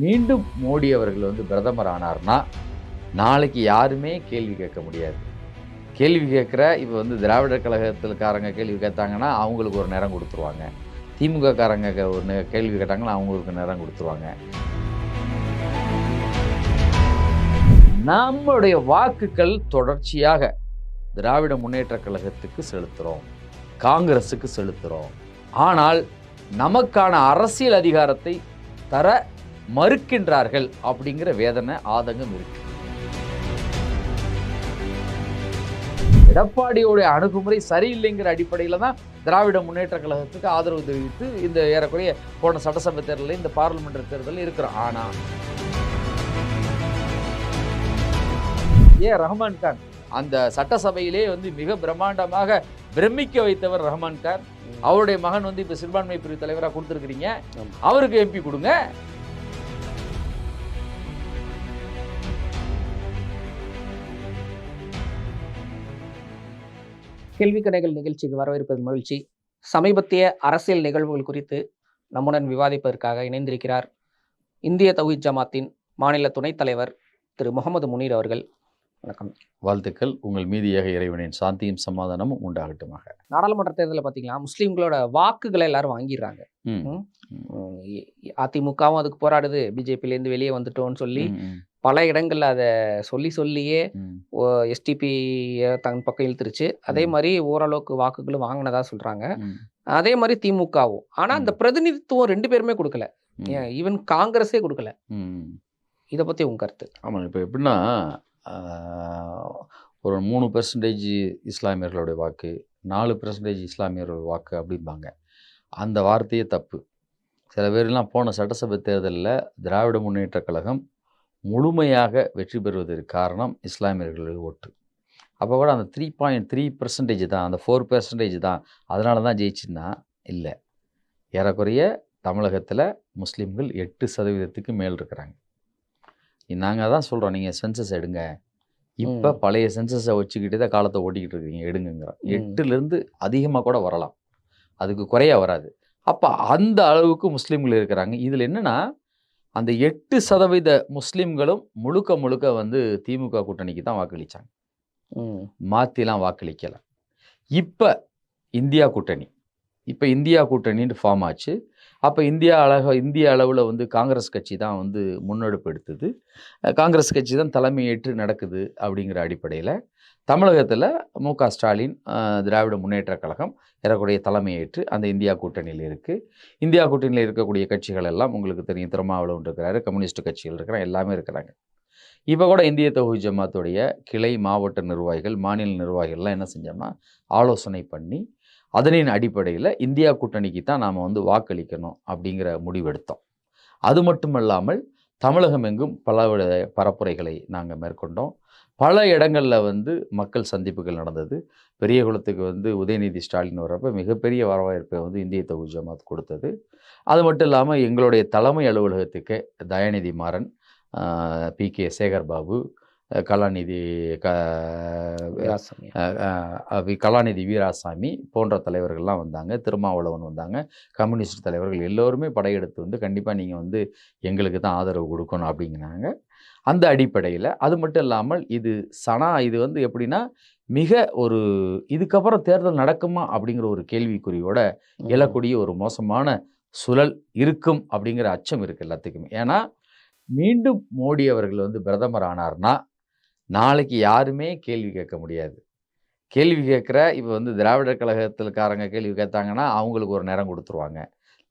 மீண்டும் மோடி அவர்கள் வந்து பிரதமர் ஆனார்னா நாளைக்கு யாருமே கேள்வி கேட்க முடியாது. கேள்வி கேட்குற இப்போ வந்து திராவிடர் கழகத்தில்காரங்க கேள்வி கேட்டாங்கன்னா அவங்களுக்கு ஒரு நேரம் கொடுத்துருவாங்க. திமுக காரங்க ஒரு கேள்வி கேட்டாங்கன்னா அவங்களுக்கு நேரம் கொடுத்துருவாங்க. நம்முடைய வாக்குகள் தொடர்ச்சியாக திராவிட முன்னேற்ற கழகத்துக்கு செலுத்துகிறோம் காங்கிரஸுக்கு செலுத்துகிறோம் ஆனால் நமக்கான அரசியல் அதிகாரத்தை தர மறுக்கின்றார்கள் அப்படிங்கிற வேதனை ஆதங்கம் இருக்கு. எடப்பாடியோடைய அணுகுமுறை சரியில்லைங்கிற அடிப்படையில் தான் திராவிட முன்னேற்ற கழகத்துக்கு ஆதரவு தெரிவித்து இந்த ஏறக்குறைய போன சட்டசபை தேர்தலில் இந்த பார்லிமெண்ட் தேர்தலில் இருக்கிறோம். ஆனா ஏ ரஹ்மான் கான் அந்த சட்டசபையிலே வந்து மிக பிரம்மாண்டமாக பிரமிக்க வைத்தவர் ரஹ்மான் கான். அவருடைய மகன் வந்து இப்ப சிறுபான்மை பிரிவு தலைவராக கொடுத்துருக்கிறீங்க. அவருக்கு எம்பி கொடுங்க. கேள்வி கணைகள் நிகழ்ச்சிக்கு வரவேற்பது மகிழ்ச்சி. சமீபத்திய அரசியல் நிகழ்வுகள் குறித்து நம்முடன் விவாதிப்பதற்காக இணைந்திருக்கிறார் இந்திய தௌஹித் ஜமாத்தின் மாநில துணைத் தலைவர் திரு. முகமது முனீர் அவர்கள். வணக்கம். வாழ்த்துக்கள். உங்கள் மீது ஏக இறைவனின் சாந்தியும் சமாதானமும் உண்டாகட்டுமாக. நாடாளுமன்ற தேர்தலில் பார்த்தீங்கன்னா முஸ்லீம்களோட வாக்குகளை எல்லாரும் வாங்கிடுறாங்க. அதிமுகவும் அதுக்கு போராடுது. பிஜேபியிலேருந்து வெளியே வந்துட்டோம்னு சொல்லி பல இடங்கள்ல அதை சொல்லி சொல்லியே ம். எஸ்டிபி தன் பக்கம் இழுத்துருச்சு அதே. மாதிரி ஓரளவுக்கு வாக்குகளும் வாங்கினதா சொல்றாங்க ம். அதே மாதிரி திமுகவும் ஆனா அந்த. பிரதிநிதித்துவம் ரெண்டு பேருமே கொடுக்கல. ஈவன் காங்கிரஸே கொடுக்கல. இதை பத்தி உங்க கருத்து ஆமாம் இப்போ எப்படின்னா ஒரு மூணு பெர்சன்டேஜ் இஸ்லாமியர்களுடைய வாக்கு நாலு பெர்சன்டேஜ் இஸ்லாமியர்கள் வாக்கு அப்படிம்பாங்க அந்த வார்த்தையே தப்பு சில பேர்லாம் போன சட்டசபை தேர்தலில் திராவிட முன்னேற்ற கழகம் முழுமையாக வெற்றி பெறுவதற்கு காரணம் இஸ்லாமியர்களுடைய ஓட்டு. அப்போ கூட அந்த த்ரீ பாயிண்ட் த்ரீ பர்சன்டேஜ் தான் அந்த ஃபோர் பெர்சன்டேஜ் தான். அதனால தான் ஜெயிச்சுன்னா இல்லை. ஏறக்குறைய தமிழகத்தில் முஸ்லீம்கள் எட்டு சதவீதத்துக்கு மேல் இருக்கிறாங்க. நாங்கள் தான் சொல்கிறோம் நீங்கள் சென்சஸ் எடுங்க. இப்போ. பழைய சென்சஸை வச்சுக்கிட்டு தான் காலத்தை ஓட்டிக்கிட்டு இருக்கீங்க எடுங்குங்கிறோம். எட்டுலேருந்து அதிகமாக கூட வரலாம். அதுக்கு குறைய வராது. அப்போ அந்த அளவுக்கு முஸ்லீம்கள் இருக்கிறாங்க. இதில் என்னென்னா அந்த எட்டு சதவீத முஸ்லீம்களும் முழுக்க முழுக்க வந்து திமுக கூட்டணிக்கு தான் வாக்களித்தாங்க மாற்றிலாம் வாக்களிக்கலை. இப்போ இந்தியா கூட்டணி. இப்போ இந்தியா கூட்டணின்னு ஃபார்ம் ஆச்சு. அப்போ இந்தியா அழக இந்திய அளவில் வந்து காங்கிரஸ் கட்சி தான் வந்து முன்னெடுப்பு எடுத்தது. காங்கிரஸ் கட்சி தான் தலைமையேற்று நடக்குது அப்படிங்கிற அடிப்படையில் தமிழகத்தில் மு க ஸ்டாலின் திராவிட முன்னேற்ற கழகம் ஏறக்குறைய தலைமையேற்று அந்த இந்தியா கூட்டணியில் இருக்குது இந்தியா கூட்டணியில் இருக்கக்கூடிய கட்சிகள் எல்லாம் உங்களுக்கு தெரியும். திருமாவளவன் இருக்கிறாரு கம்யூனிஸ்ட் கட்சிகள் இருக்கிறாங்க எல்லாமே இருக்கிறாங்க. இப்போ கூட இந்திய தொகுதி ஜமாத்துடைய கிளை மாவட்ட நிர்வாகிகள் மாநில நிர்வாகிகள்லாம் என்ன செஞ்சோம்னா ஆலோசனை பண்ணி அதனின் அடிப்படையில் இந்தியா கூட்டணிக்கு தான் நாம் வந்து வாக்களிக்கணும் அப்படிங்கிற முடிவெடுத்தோம் அது மட்டும் இல்லாமல் தமிழகம் எங்கும் பல பரப்புரைகளை நாங்கள் மேற்கொண்டோம். பல இடங்களில் வந்து மக்கள் சந்திப்புகள் நடந்தது. பெரியகுளத்துக்கு வந்து உதயநிதி ஸ்டாலின் வர்றப்ப மிகப்பெரிய வரவேற்பை வந்து இந்திய தொகுதி ஜமாத் கொடுத்தது. அது மட்டும் இல்லாமல் எங்களுடைய தலைமை அலுவலகத்துக்கு தயாநிதி மாறன் பி கே சேகர் பாபு கலாநிதி க கலாநிதி வீராசாமி போன்ற தலைவர்கள்லாம் வந்தாங்க. திருமாவளவன் வந்தாங்க. கம்யூனிஸ்ட் தலைவர்கள் எல்லோருமே படையெடுத்து வந்து கண்டிப்பாக நீங்கள் வந்து எங்களுக்கு தான் ஆதரவு கொடுக்கணும் அப்படிங்கிறாங்க. அந்த அடிப்படையில் அது மட்டும் இல்லாமல் இது சனா இது வந்து எப்படின்னா மிக ஒரு இதுக்கப்புறம் தேர்தல் நடக்குமா அப்படிங்கிற ஒரு கேள்விக்குறியோட எழக்கூடிய ஒரு மோசமான சுழல் இருக்கும் அப்படிங்கிற அச்சம் இருக்குது எல்லாத்துக்குமே. ஏன்னா மீண்டும் மோடி அவர்கள் வந்து பிரதமர் ஆனார்னா நாளைக்கு யாருமே கேள்வி கேட்க முடியாது. கேள்வி கேட்குற இப்போ வந்து திராவிடர் கழகத்தில்காரங்க கேள்வி கேட்டாங்கன்னா அவங்களுக்கு ஒரு நேரம் கொடுத்துருவாங்க.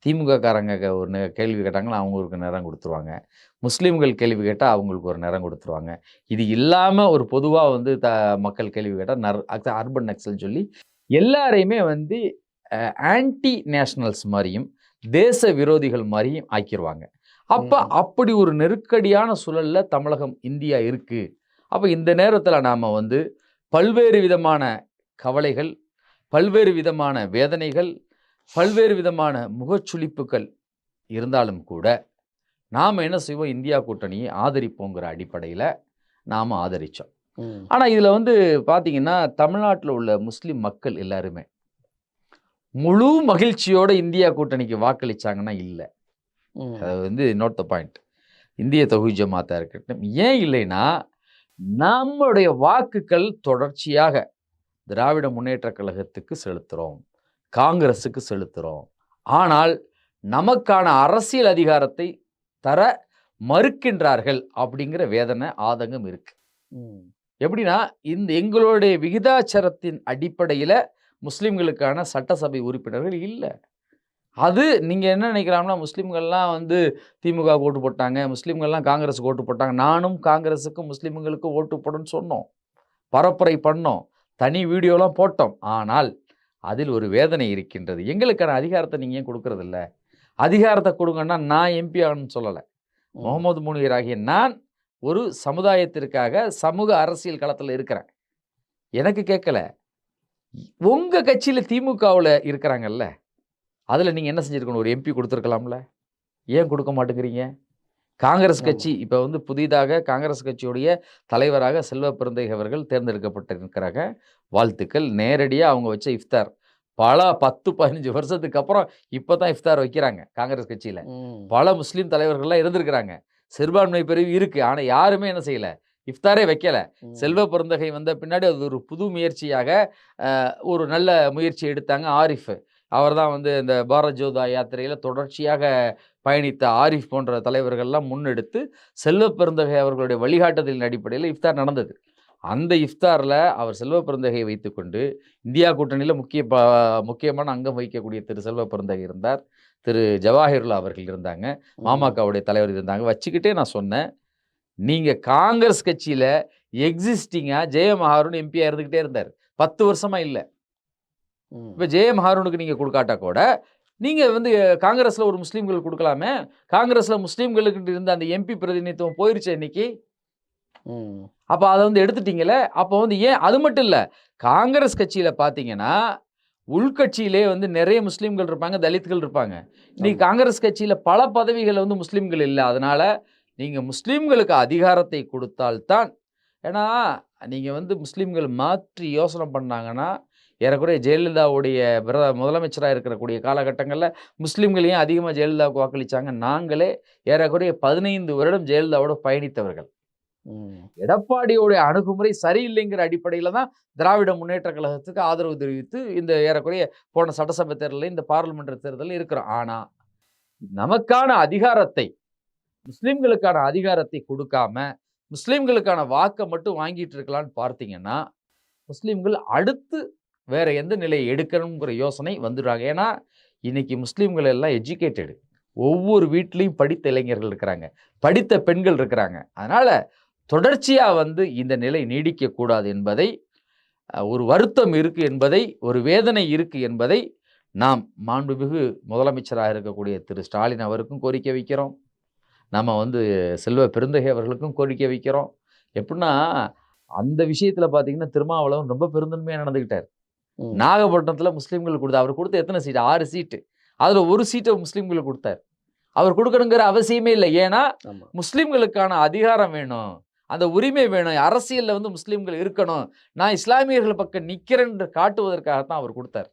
திமுக காரங்க கே- ஒரு கேள்வி கேட்டாங்கன்னா அவங்களுக்கு நேரம் கொடுத்துருவாங்க. முஸ்லீம்கள் கேள்வி கேட்டால் அவங்களுக்கு ஒரு நேரம் கொடுத்துருவாங்க. இது இல்லாமல் ஒரு பொதுவாக வந்து த மக்கள் கேள்வி கேட்டால் நர் அர்பன் நக்சல் சொல்லி எல்லாரையுமே வந்து ஆன்டி நேஷனல்ஸ் மாதிரியும் தேச விரோதிகள் மாதிரியும் ஆக்கிடுவாங்க அப்போ. அப்படி ஒரு நெருக்கடியான சூழல்ல தமிழகம் இந்தியா இருக்கு. அப்போ இந்த நேரத்தில் நாம் வந்து பல்வேறு விதமான கவலைகள் பல்வேறு விதமான வேதனைகள் பல்வேறு விதமான முகச்சுளிப்புகள் இருந்தாலும் கூட நாம் என்ன செய்வோம்? இந்தியா கூட்டணியை ஆதரிப்போங்கிற அடிப்படையில் நாம் ஆதரித்தோம் ஆனால் இதில் வந்து பார்த்தீங்கன்னா தமிழ்நாட்டில் உள்ள முஸ்லீம் மக்கள் எல்லாருமே முழு மகிழ்ச்சியோட இந்தியா கூட்டணிக்கு வாக்களிச்சாங்கன்னா இல்லை. அது வந்து நோட் த பாயிண்ட். இந்திய தொகுதி ஜமாத்தா இருக்கட்டும். ஏன் இல்லைன்னா நம்முடைய வாக்குகள் தொடர்ச்சியாக திராவிட முன்னேற்றக் கழகத்துக்கு செலுத்துகிறோம் காங்கிரஸுக்கு செலுத்துகிறோம் ஆனால் நமக்கான அரசியல் அதிகாரத்தை தர மறுக்கின்றார்கள் அப்படிங்கிற வேதனை ஆதங்கம் இருக்கு. எப்படின்னா இந்த எங்களுடைய விகிதாச்சாரத்தின் அடிப்படையில் முஸ்லிம்களுக்கான சட்டசபை உறுப்பினர்கள் இல்லை. அது நீங்கள் என்ன நினைக்கலாம்னா முஸ்லீம்கள்லாம் வந்து திமுக ஓட்டு போட்டாங்க முஸ்லீம்கள்லாம் காங்கிரஸுக்கு ஓட்டு போட்டாங்க. நானும் காங்கிரஸுக்கும் முஸ்லீம்களுக்கும் ஓட்டு போடுன்னு சொன்னோம். பரப்புரை பண்ணோம். தனி வீடியோலாம் போட்டோம். ஆனால் அதில் ஒரு வேதனை இருக்கின்றது. எங்களுக்கான அதிகாரத்தை நீங்கள் ஏன் கொடுக்கறதில்ல? அதிகாரத்தை கொடுங்கன்னா நான் எம்பி ஆகணும்னு சொல்லலை. முகமது ஆகிய நான் ஒரு சமுதாயத்திற்காக சமூக அரசியல் களத்தில் இருக்கிறேன். எனக்கு கேட்கல. உங்கள் கட்சியில் திமுகவில் இருக்கிறாங்கல்ல? அதில் நீங்கள் என்ன செஞ்சுருக்கணும்? ஒரு எம்பி கொடுத்துருக்கலாம்ல. ஏன் கொடுக்க மாட்டேங்கிறீங்க? காங்கிரஸ். கட்சி இப்போ வந்து புதிதாக காங்கிரஸ் கட்சியுடைய தலைவராக செல்வ பெருந்தகை அவர்கள் தேர்ந்தெடுக்கப்பட்டிருக்கிறாங்க. வாழ்த்துக்கள். நேரடியாக அவங்க வச்ச இஃப்தார். பல பத்து பதினஞ்சு வருஷத்துக்கு அப்புறம் இப்போ தான் இஃப்தார் வைக்கிறாங்க காங்கிரஸ் கட்சியில். பல முஸ்லீம் தலைவர்கள்லாம் இருந்திருக்கிறாங்க. சிறுபான்மை பிரிவு இருக்கு. ஆனால் யாருமே என்ன செய்யல? இஃப்தாரே வைக்கல. செல்வ பெருந்தகை வந்த பின்னாடி அது ஒரு புது முயற்சியாக ஒரு நல்ல முயற்சி எடுத்தாங்க ஆரிஃப். அவர் தான் வந்து இந்த பாரத் ஜோதா யாத்திரையில் தொடர்ச்சியாக பயணித்த ஆரிஃப் போன்ற தலைவர்கள்லாம் முன்னெடுத்து செல்வ பெருந்தகை அவர்களுடைய வழிகாட்டுதலின் அடிப்படையில் இஃப்தார் நடந்தது. அந்த இஃப்தாரில் அவர் செல்வ பெருந்தகையை வைத்துக்கொண்டு இந்தியா கூட்டணியில் முக்கிய ப முக்கியமான அங்கம் வகிக்கக்கூடிய திரு செல்வ பெருந்தகை இருந்தார். திரு ஜவாஹிருல்லா அவர்கள் இருந்தாங்க. ம். மாமகவுடைய தலைவர் இருந்தாங்க. வச்சுக்கிட்டே நான் சொன்னேன். நீங்கள் காங்கிரஸ் கட்சியில் எக்ஸிஸ்டிங்காக ஜெயமஹாரூன் எம்பியாக இருந்துக்கிட்டே இருந்தார். பத்து வருஷமாக இல்லை. இப்போ ஜெயமஹாரூனுக்கு நீங்கள் கொடுக்காட்டா கூட நீங்கள் வந்து காங்கிரஸில் ஒரு முஸ்லீம்கள் கொடுக்கலாமே காங்கிரஸில் முஸ்லீம்களுக்கு இருந்த அந்த எம்பி பிரதிநிதித்துவம் போயிருச்சு இன்னைக்கு ம். அப்போ அதை வந்து எடுத்துட்டீங்களே அப்போ வந்து ஏன் அது மட்டும் இல்லை காங்கிரஸ் கட்சியில் பார்த்தீங்கன்னா உள்கட்சியிலே வந்து நிறைய முஸ்லீம்கள் இருப்பாங்க தலித்கள் இருப்பாங்க இன்னைக்கு. காங்கிரஸ் கட்சியில் பல பதவிகள் வந்து முஸ்லீம்கள் இல்லை அதனால நீங்கள் முஸ்லீம்களுக்கு அதிகாரத்தை கொடுத்தால்தான் ஏன்னா நீங்கள் வந்து முஸ்லீம்கள் மாற்றி யோசனை பண்ணாங்கன்னா ஏறக்குறைய ஜெயலலிதாவுடைய பிர முதலமைச்சராக இருக்கக்கூடிய காலகட்டங்களில் முஸ்லீம்கள் ஏன் அதிகமாக ஜெயலலிதாவுக்கு வாக்களித்தாங்க நாங்களே ஏறக்குறைய பதினைந்து வருடம் ஜெயலலிதாவோட பயணித்தவர்கள். எடப்பாடியோடைய அணுகுமுறை சரியில்லைங்கிற அடிப்படையில் தான் திராவிட முன்னேற்ற கழகத்துக்கு ஆதரவு தெரிவித்து இந்த ஏறக்குறைய போன சட்டசபை தேர்தலில் இந்த பார்லிமெண்ட் தேர்தலில் இருக்கிறோம். ஆனால் நமக்கான அதிகாரத்தை முஸ்லீம்களுக்கான அதிகாரத்தை கொடுக்காம முஸ்லீம்களுக்கான வாக்கை மட்டும் வாங்கிட்டு இருக்கலாம்னு பார்த்தீங்கன்னா முஸ்லீம்கள் அடுத்து வேற எந்த நிலையை எடுக்கணுங்கிற யோசனை வந்துடுறாங்க. ஏன்னா இன்றைக்கி முஸ்லீம்கள் எல்லாம் எஜுகேட்டடு ஒவ்வொரு வீட்லேயும் படித்த இளைஞர்கள் இருக்கிறாங்க. படித்த பெண்கள் இருக்கிறாங்க. அதனால் தொடர்ச்சியாக வந்து இந்த நிலை நீடிக்கக்கூடாது என்பதை ஒரு வருத்தம் இருக்குது என்பதை ஒரு வேதனை இருக்கு என்பதை நாம் மாண்புமிகு முதலமைச்சராக இருக்கக்கூடிய திரு. ஸ்டாலின் அவருக்கும் கோரிக்கை வைக்கிறோம். நம்ம வந்து செல்வ பெருந்தகை அவர்களுக்கும் கோரிக்கை வைக்கிறோம். எப்படின்னா அந்த விஷயத்தில் பார்த்திங்கன்னா திருமாவளவன் ரொம்ப பெருந்தன்மையாக நடந்துக்கிட்டார் நாகப்பட்டினத்தில் முஸ்லீம்கள் கொடுத்தார் அவர் கொடுத்த எத்தனை சீட்டு? ஆறு சீட்டு. அதில் ஒரு சீட்டை முஸ்லீம்களுக்கு கொடுத்தார். அவர் கொடுக்கணுங்கிற அவசியமே இல்லை. ஏன்னா. முஸ்லீம்களுக்கான அதிகாரம் வேணும். அந்த உரிமை வேணும். அரசியலில் வந்து முஸ்லீம்கள் இருக்கணும். நான் இஸ்லாமியர்கள் பக்கம் நிற்கிறேன்னு காட்டுவதற்காகத்தான் அவர் கொடுத்தார்.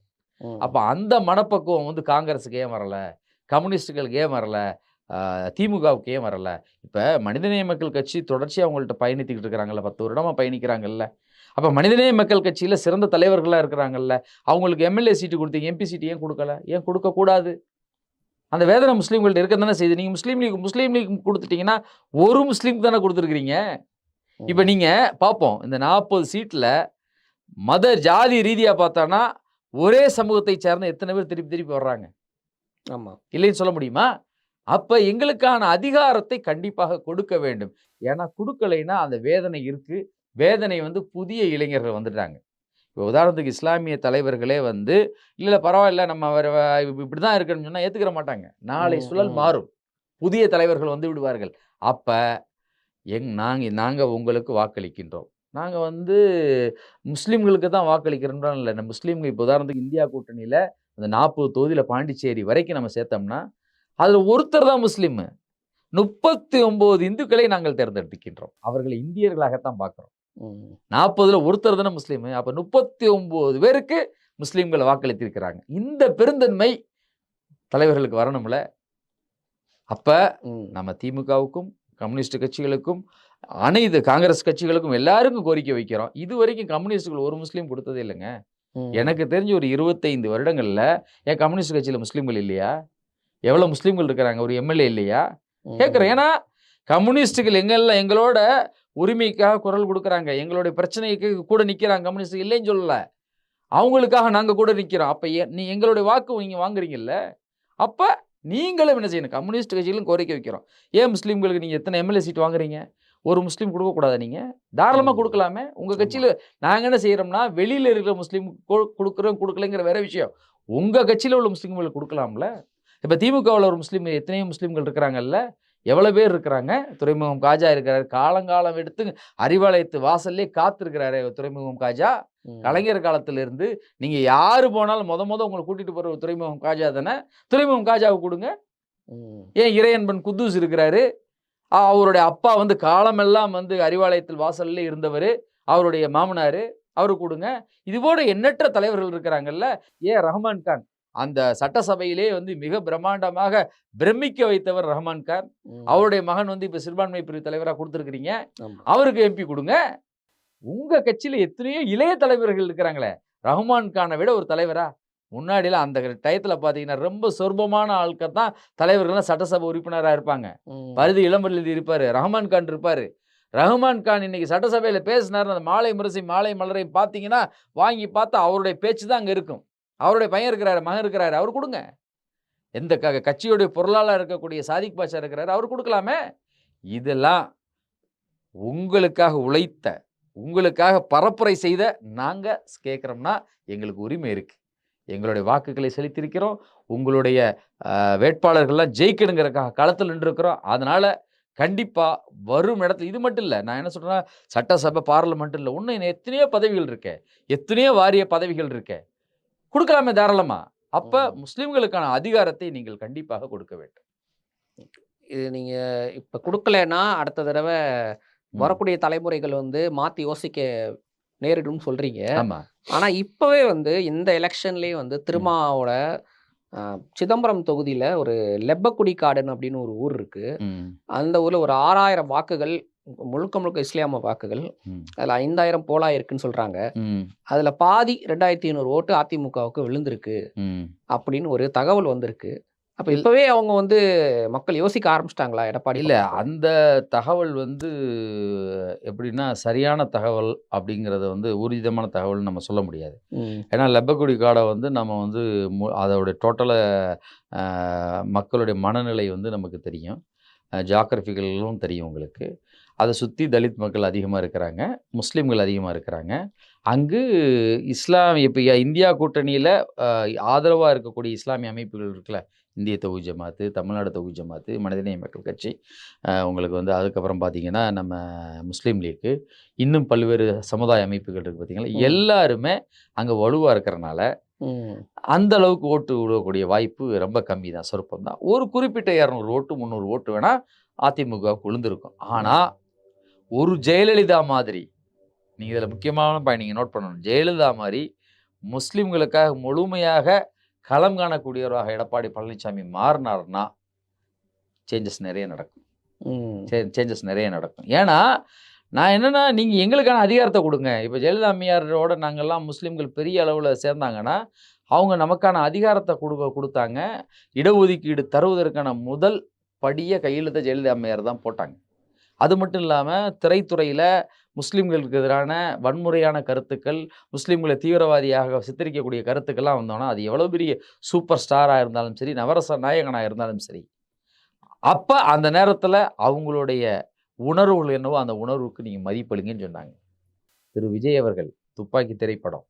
அப்போ அந்த மனப்பக்குவம் வந்து காங்கிரஸுக்கு ஏன் வரல? கம்யூனிஸ்டுகளுக்கு ஏன் வரல? ஆஹ் திமுகவுக்கு ஏன் வரல? இப்போ மனிதநேய மக்கள் கட்சி தொடர்ச்சியாக அவங்கள்ட்ட பயணித்துக்கிட்டு இருக்கிறாங்கல்ல. பத்து வருடமாக பயணிக்கிறாங்கல்ல. அப்போ மனிதநேய மக்கள் கட்சியில் சிறந்த தலைவர்களாக இருக்கிறாங்கல்ல அவங்களுக்கு எம்எல்ஏ சீட்டு கொடுத்தீங்க எம்பி சீட்டு ஏன் கொடுக்கல? ஏன் கொடுக்கக்கூடாது அந்த வேதனை முஸ்லீம்கள்ட்ட இருக்க தானே செய்யுது. நீங்கள் முஸ்லீம் லீக் முஸ்லீம் லீக் கொடுத்துட்டீங்கன்னா ஒரு முஸ்லீம் தானே கொடுத்துருக்குறீங்க? இப்போ நீங்கள் பார்ப்போம் இந்த நாற்பது சீட்டில் மத ஜாதி ரீதியாக பார்த்தானா ஒரே சமூகத்தை சேர்ந்த எத்தனை பேர் திருப்பி திருப்பி வர்றாங்க? ஆமா. இல்லைன்னு சொல்ல முடியுமா? அப்போ எங்களுக்கான அதிகாரத்தை கண்டிப்பாக கொடுக்க வேண்டும். ஏன்னா கொடுக்கலைன்னா அந்த வேதனை இருக்கு. வேதனை வந்து புதிய இளைஞர்கள் வந்துட்டாங்க. இப்போ உதாரணத்துக்கு இஸ்லாமிய தலைவர்களே வந்து இல்லை இல்லை பரவாயில்ல நம்ம வேற இப்படி தான் இருக்குன்னு சொன்னால் ஏற்றுக்கிற மாட்டாங்க. நாளை சுழல். மாறும். புதிய தலைவர்கள் வந்து விடுவார்கள். அப்போ எங் நாங்கள் நாங்கள் உங்களுக்கு வாக்களிக்கின்றோம். நாங்கள் வந்து முஸ்லீம்களுக்கு தான் வாக்களிக்கிறோம்லாம் இல்லை. நம்ம முஸ்லீம்கள் இப்போ உதாரணத்துக்கு இந்தியா கூட்டணியில் அந்த நாற்பது தொகுதியில் பாண்டிச்சேரி வரைக்கும் நம்ம சேர்த்தோம்னா அதில் ஒருத்தர் தான் முஸ்லீம் முப்பத்தி ஒன்பது இந்துக்களை நாங்கள் தேர்ந்தெடுக்கின்றோம். அவர்களை இந்தியர்களாகத்தான் பார்க்குறோம். நாற்பதுல ஒருத்தர் தானே முஸ்லீம். அப்போ முப்பத்தி ஒன்பது பேருக்கு முஸ்லீம்கள் வாக்களித்திருக்கிறாங்க. இந்த பெருந்தன்மை தலைவர்களுக்கு வரணும்ல. அப்போ. நம்ம திமுகவுக்கும் கம்யூனிஸ்ட் கட்சிகளுக்கும் அனைத்து காங்கிரஸ் கட்சிகளுக்கும் எல்லாருக்கும் கோரிக்கை வைக்கிறோம். இது வரைக்கும் கம்யூனிஸ்டுகள் ஒரு முஸ்லீம் கொடுத்ததே இல்லைங்க. எனக்கு தெரிஞ்சு ஒரு இருபத்தைந்து வருடங்களில் என் கம்யூனிஸ்ட் கட்சியில் முஸ்லீம்கள் இல்லையா? எவ்வளோ முஸ்லீம்கள் இருக்கிறாங்க? ஒரு எம்எல்ஏ இல்லையா. கேட்குறேன் ஏன்னா கம்யூனிஸ்டுகள் எங்கெல்லாம் எங்களோட உரிமைக்காக குரல் கொடுக்குறாங்க. எங்களுடைய பிரச்சனைக்கு கூட நிற்கிறாங்க கம்யூனிஸ்ட் இல்லைன்னு சொல்லல. அவங்களுக்காக நாங்கள் கூட நிற்கிறோம் அப்போ நீ எங்களுடைய வாக்கு நீங்கள் வாங்குறீங்கல்ல? அப்போ நீங்களும் என்ன செய்யணும்? கம்யூனிஸ்ட் கட்சிகளும் கோரிக்கை வைக்கிறோம். ஏன் முஸ்லீம்களுக்கு நீங்கள் எத்தனை எம்எல்ஏ சீட் வாங்குறீங்க? ஒரு முஸ்லீம் கொடுக்கக்கூடாதா நீங்கள் தாராளமாக. கொடுக்கலாமே. உங்கள். கட்சியில் நாங்கள் என்ன செய்கிறோம்னா வெளியில் இருக்கிற முஸ்லீம் கொடுக்குறோம் கொடுக்கலைங்கிற வேற விஷயம். உங்கள் கட்சியில் உள்ள முஸ்லீம்களுக்கு கொடுக்கலாம்ல? இப்போ திமுகவில் ஒரு முஸ்லீம் எத்தனையோ முஸ்லீம்கள் இருக்கிறாங்க எவ்வளோ பேர் இருக்கிறாங்க? துறைமுகம் காஜா இருக்கிறாரு. காலங்காலம் எடுத்து அறிவாலயத்து வாசல்லே காத்திருக்கிறாரு துறைமுகம் காஜா. கலைஞர் காலத்திலிருந்து நீங்கள் யார் போனாலும் முத முத உங்களை கூட்டிகிட்டு போகிற துறைமுகம் காஜா தானே? துறைமுகம் காஜாவை கொடுங்க. ஏன் இறையன்பன் குத்தூஸ் இருக்கிறாரு? அவருடைய அப்பா வந்து காலமெல்லாம் வந்து அறிவாலயத்தில் வாசல்ல இருந்தவர். அவருடைய மாமனார். அவரு கொடுங்க. இதுபோல எண்ணற்ற தலைவர்கள் இருக்கிறாங்கல்ல. ஏ ரஹ்மான் கான். அந்த சட்டசபையிலே வந்து மிக பிரம்மாண்டமாக பிரமிக்க வைத்தவர் ரஹ்மான் கான். அவருடைய மகன் வந்து இப்போ சிறுபான்மை பிரிவு தலைவராக கொடுத்துருக்கிறீங்க. அவருக்கு எம்பி கொடுங்க. உங்க கட்சியில எத்தனையோ இளைய தலைவர்கள் இருக்கிறாங்களே. ரஹ்மான் கானை விட ஒரு தலைவரா? முன்னாடிலாம் அந்த டயத்துல பார்த்தீங்கன்னா ரொம்ப சொர்பமான ஆட்கள் தான் தலைவர்கள்லாம் சட்டசபை உறுப்பினராக இருப்பாங்க. பருதி இளம்பரதி இருப்பார் ரஹ்மான் கான் இருப்பார். ரஹ்மான் கான் இன்னைக்கு சட்டசபையில் பேசினார் அந்த மாலை முரசை மாலை மலரை பார்த்தீங்கன்னா வாங்கி பார்த்தா அவருடைய பேச்சு தான் அங்கே இருக்கும். அவருடைய பையன் இருக்கிறாரு மகன் இருக்கிறாரு அவர் கொடுங்க. எந்த க கட்சியுடைய பொருளாளர் இருக்கக்கூடிய சாதிக் பாஷா இருக்கிறாரு அவர் கொடுக்கலாமே? இதெல்லாம் உங்களுக்காக உழைத்த உங்களுக்காக பரப்புரை செய்த நாங்கள் கேட்குறோம்னா எங்களுக்கு உரிமை இருக்குது எங்களுடைய வாக்குகளை செலுத்தியிருக்கிறோம். உங்களுடைய வேட்பாளர்கள்லாம் ஜெயிக்கணுங்கிறக்காக களத்தில் நின்றுருக்கிறோம். அதனால் கண்டிப்பாக வரும் இடத்துல இது மட்டும் இல்லை நான் என்ன சொல்கிறேன்னா சட்டசபை பார்லமெண்ட் இல்லை இன்னும் எத்தனையோ பதவிகள் இருக்கே எத்தனையோ வாரிய பதவிகள் இருக்கே கொடுக்கலாமே தாராளமாக அப்போ. முஸ்லீம்களுக்கான அதிகாரத்தை நீங்கள் கண்டிப்பாக கொடுக்க வேண்டும். இது நீங்க இப்ப கொடுக்கலன்னா அடுத்த தடவை. வரக்கூடிய தலைமுறைகள் வந்து மாத்தி யோசிக்க நேரிடும் சொல்றீங்க. ஆனா இப்பவே வந்து இந்த எலெக்ஷன்லயே வந்து திருமாவோட சிதம்பரம் தொகுதியில ஒரு லெப்பக்குடி காடுன்னு அப்படின்னு ஒரு ஊர் இருக்கு. அந்த ஊர்ல ஒரு ஆறாயிரம் வாக்குகள் முழுக்க முழுக்க இஸ்லாம வாக்குகள் அதுல ஐந்தாயிரம் போலா இருக்குன்னு சொல்றாங்க. ம். அதுல பாதி ரெண்டாயிரத்தி ஐநூறு ஓட்டு அதிமுகவுக்கு விழுந்திருக்கு அப்படின்னு ஒரு தகவல் வந்திருக்கு. அப்ப இப்பவே அவங்க வந்து மக்கள் யோசிக்க ஆரம்பிச்சிட்டாங்களா எடப்பாடி இல்லை? அந்த தகவல் வந்து எப்படின்னா சரியான தகவல் அப்படிங்கிறத வந்து ஊர்ஜிதமான தகவல்னு நம்ம சொல்ல முடியாது. ஏன்னா லெப்பக்குடி காடை வந்து நம்ம வந்து அதோடைய டோட்டல மக்களுடைய மனநிலை வந்து நமக்கு தெரியும். ஜாகிரபிகளும் தெரியும் உங்களுக்கு. அதை சுற்றி தலித் மக்கள் அதிகமாக இருக்கிறாங்க முஸ்லீம்கள் அதிகமாக இருக்கிறாங்க. அங்கு இஸ்லாம் இப்போ இந்தியா கூட்டணியில் ஆதரவாக இருக்கக்கூடிய இஸ்லாமிய அமைப்புகள் இருக்குல்ல இந்திய தொகுதி ஜமாத்து தமிழ்நாடு தொகுதி ஜமாத்து மனிதநேய மக்கள் கட்சி உங்களுக்கு வந்து அதுக்கப்புறம் பார்த்தீங்கன்னா நம்ம முஸ்லீம் லீக்கு இன்னும் பல்வேறு சமுதாய அமைப்புகள் இருக்குது பார்த்தீங்களா. எல்லாருமே அங்கே வலுவாக இருக்கிறனால அந்த அளவுக்கு ஓட்டு விடக்கூடிய வாய்ப்பு ரொம்ப கம்மி தான் சொற்பம் தான். ஒரு குறிப்பிட்ட இரநூறு ஓட்டு முந்நூறு ஓட்டு வேணால் அதிமுகவுக்கு விழுந்திருக்கும். ஆனால் ஒரு ஜெயலலிதா மாதிரி. நீங்கள் இதில் முக்கியமான பாயிண்ட் நீங்கள் நோட் பண்ணணும். ஜெயலலிதா மாதிரி முஸ்லீம்களுக்காக முழுமையாக களம் காணக்கூடியவராக எடப்பாடி பழனிசாமி மாறினார்னா சேஞ்சஸ் நிறைய நடக்கும். சேஞ்சஸ் நிறைய நடக்கும். ஏன்னா நான் என்னன்னா நீங்கள் எங்களுக்கான அதிகாரத்தை கொடுங்க. இப்போ ஜெயலலிதா அம்மையாரோட நாங்கள்லாம் முஸ்லீம்கள் பெரிய அளவில் சேர்ந்தாங்கன்னா அவங்க நமக்கான அதிகாரத்தை கொடுக்க கொடுத்தாங்க. இடஒதுக்கீடு தருவதற்கான முதல் படியை கையெழுத்த ஜெயலலிதா அம்மையார் தான் போட்டாங்க. அது மட்டும் இல்லாமல் திரைத்துறையில் முஸ்லீம்களுக்கு எதிரான வன்முறையான கருத்துக்கள் முஸ்லீம்களை தீவிரவாதியாக சித்தரிக்கக்கூடிய கருத்துக்கள்லாம் வந்தோன்னா அது எவ்வளோ பெரிய சூப்பர் ஸ்டாராக இருந்தாலும் சரி நவரச நாயகனாக இருந்தாலும் சரி அப்போ அந்த நேரத்தில் அவங்களுடைய உணர்வுகள் என்னவோ அந்த உணர்வுக்கு நீங்கள் மதிப்பளிங்கன்னு சொன்னாங்க. திரு. விஜய் அவர்கள் துப்பாக்கி திரைப்படம்.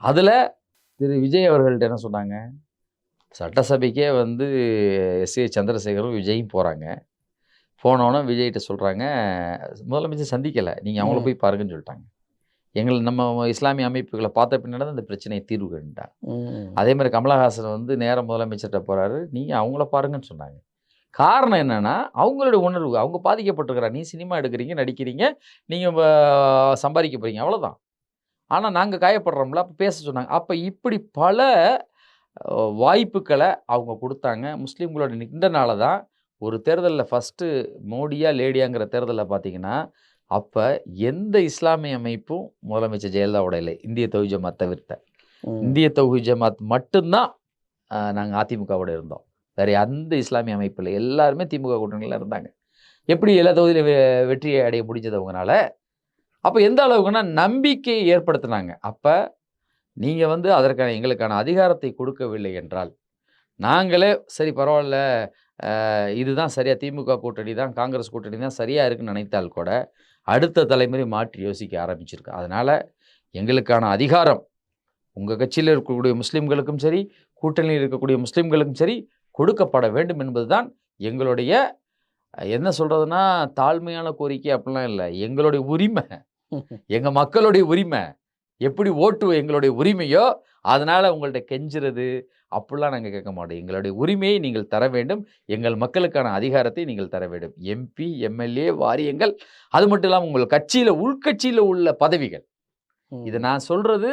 அதில் திரு. விஜய் அவர்கள்ட்ட என்ன சொன்னாங்க? சட்டசபைக்கே வந்து எஸ் ஏ சந்திரசேகரும் விஜயும் போகிறாங்க போனோன்னே விஜய்கிட்ட சொல்கிறாங்க முதலமைச்சர் சந்திக்கலை. நீங்கள் அவங்கள. போய் பாருங்கன்னு சொல்லிட்டாங்க. எங்களை நம்ம இஸ்லாமிய அமைப்புகளை பார்த்த பின்னாடி தான் இந்த பிரச்சனையை தீர்வு கண்டுட்டாங்க. ம், அதே மாதிரி கமலஹாசன் வந்து நேர முதலமைச்சர்கிட்ட போகிறாரு நீங்கள் அவங்கள பாருங்கன்னு சொன்னாங்க. காரணம் என்னன்னா அவங்களுடைய உணர்வு அவங்க பாதிக்கப்பட்டிருக்கிறாங்க நீ சினிமா எடுக்கிறீங்க நடிக்கிறீங்க நீங்கள் சம்பாதிக்க போகிறீங்க அவ்வளோதான் ஆனால் நாங்கள் காயப்படுறோம்ல அப்போ பேச சொன்னாங்க. அப்போ இப்படி பல வாய்ப்புகளை அவங்க கொடுத்தாங்க. முஸ்லீம்களோட நின்றனால தான் ஒரு தேர்தலில் ஃபஸ்ட்டு மோடியா லேடியாங்கிற தேர்தலில் பார்த்தீங்கன்னா அப்போ எந்த இஸ்லாமிய அமைப்பும் முதலமைச்சர் ஜெயலலிதாவோட இல்லை. இந்திய தௌஹி ஜமாத் தவிர்த்த. இந்திய தௌஹி ஜமாத் மட்டும்தான் நாங்கள் அதிமுகவோட இருந்தோம். வேற எந்த இஸ்லாமிய அமைப்பில் எல்லாருமே திமுக கூட்டணியில் இருந்தாங்க. எப்படி எல்லா தொகுதியிலும் வெற்றியை அடைய முடிஞ்சது அவங்கனால? அப்போ எந்த அளவுக்குன்னா நம்பிக்கையை ஏற்படுத்தினாங்க. அப்போ நீங்கள் வந்து அதற்கான எங்களுக்கான அதிகாரத்தை கொடுக்கவில்லை என்றால் நாங்களே சரி பரவாயில்ல இதுதான் சரியா திமுக கூட்டணி தான் காங்கிரஸ் கூட்டணி தான் சரியாக இருக்குன்னு நினைத்தால் கூட அடுத்த தலைமுறை மாற்றி யோசிக்க ஆரம்பிச்சிருக்கு. அதனால் எங்களுக்கான அதிகாரம் உங்கள் கட்சியில் இருக்கக்கூடிய முஸ்லீம்களுக்கும் சரி கூட்டணியில் இருக்கக்கூடிய முஸ்லீம்களுக்கும் சரி கொடுக்கப்பட வேண்டும் என்பதுதான் எங்களுடைய என்ன சொல்கிறதுன்னா தாழ்மையான கோரிக்கை அப்படிலாம் இல்லை. எங்களுடைய உரிமை எங்கள் மக்களுடைய உரிமை எப்படி ஓட்டு எங்களுடைய உரிமையோ அதனால் உங்கள்ட்ட கெஞ்சுறது அப்படிலாம் நாங்கள் கேட்க மாட்டோம். எங்களுடைய உரிமையை நீங்கள் தர வேண்டும். எங்கள் மக்களுக்கான அதிகாரத்தை நீங்கள் தர வேண்டும். எம்பி எம்எல்ஏ வாரியங்கள் அது மட்டும் இல்லாமல் உங்கள் கட்சியில் உள்கட்சியில் உள்ள பதவிகள். இதை நான் சொல்கிறது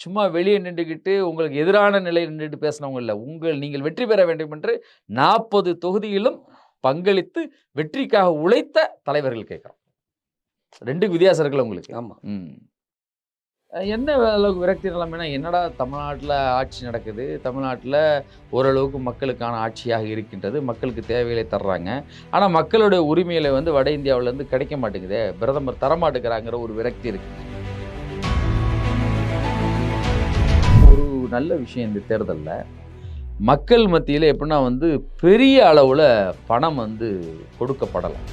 சும்மா வெளியே நின்றுக்கிட்டு உங்களுக்கு எதிரான நிலையில் நின்றுட்டு பேசினவங்க இல்லை. உங்கள் நீங்கள் வெற்றி பெற வேண்டும் என்று நாற்பது தொகுதியிலும் பங்களித்து வெற்றிக்காக உழைத்த தலைவர்கள் கேட்குறோம். ரெண்டுக்கு வித்தியாசம் இருக்குல்ல உங்களுக்கு. ஆமா. ம். எந்த அளவுக்கு விரக்தி நிலைமைனா என்னடா தமிழ்நாட்டில் ஆட்சி நடக்குது? தமிழ்நாட்டில் ஓரளவுக்கு மக்களுக்கான ஆட்சியாக இருக்கின்றது. மக்களுக்கு தேவைகளை தர்றாங்க. ஆனால் மக்களுடைய உரிமைகளை வந்து வட இந்தியாவிலேருந்து கிடைக்க மாட்டேங்குதே. பிரதமர் தரமாட்டேங்கிறாங்கிற ஒரு விரக்தி இருக்குது ஒரு நல்ல விஷயம் இந்த தேர்தலில். மக்கள் மத்தியில் எப்படின்னா வந்து பெரிய அளவில் பணம் வந்து கொடுக்கப்படலாம்.